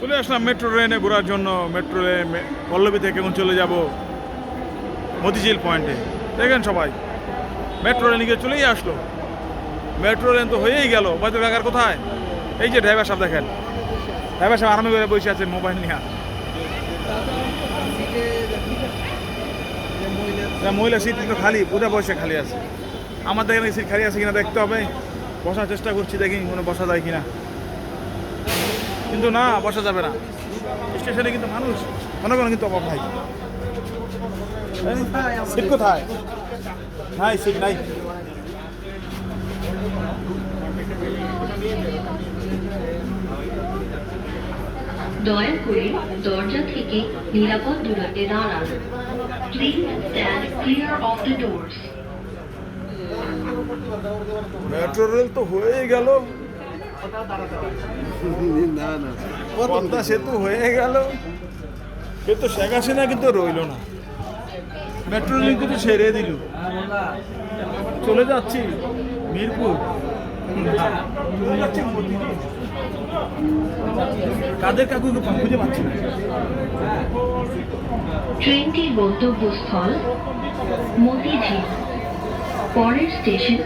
চলে আসলাম মেট্রো ট্রেনে ঘোরার জন্য। মেট্রো পল্লবী থেকে এখন চলে যাব মতিঝিল পয়েন্টে দেখেন সবাই মেট্রো ট্রেন গিয়ে চলেই আসলো। মেট্রো ট্রেন তো হয়েই গেল। বাইতুল কাকার কোথায়? এই যে ড্রাইভার সাহেব দেখেন। ড্রাইভার সাহেব আরামে করে বসে আছে মোবাইল নিয়ে। মহিলা সিট কিন্তু খালি পুরো বসে খালি আছে। আমাদের এখানে সিট খালি আছে কিনা দেখতে হবে। বসার চেষ্টা করছি দেখি কোনো বসা যায় কিনা। কিন্তু না বসা যাবে না। স্টেশনে কিন্তু মানুষ জনগণ কিন্তু অভাব নাই। সিট কোথায়? নাই সিট নাই। দয়া করে দরজা থেকে নিরাপদ দূরত্বে দাঁড়ান। Please stand clear of the doors metro rail তো হয়ে গেল। না না। পদ্মা সেতু হয়ে গেল। কিন্তু শেখ হাসিনা কিন্তু রইল না। মেট্রো রেল কিন্তু ছেড়ে দিল। চলে যাচ্ছি মিরপুর। কাদের কাকু খুঁজে পাচ্ছি না। ট্রেনটির গন্তব্যস্থল মতিঝিল। পরের স্টেশন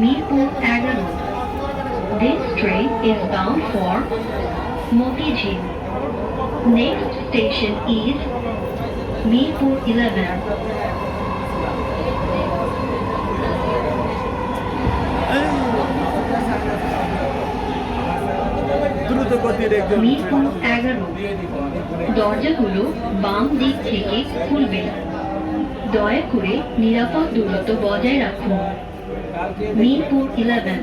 মিরপুর এগারো। Train is bound for Motijil. Next station is Mirpur 11. দ্রুত গতির একজন মিরপুর এগারো দরজাগুলো বাম দিক থেকে খুলবে দয়া করে নিরাপদ দূরত্ব বজায় রাখুন মিরপুর ইলেভেন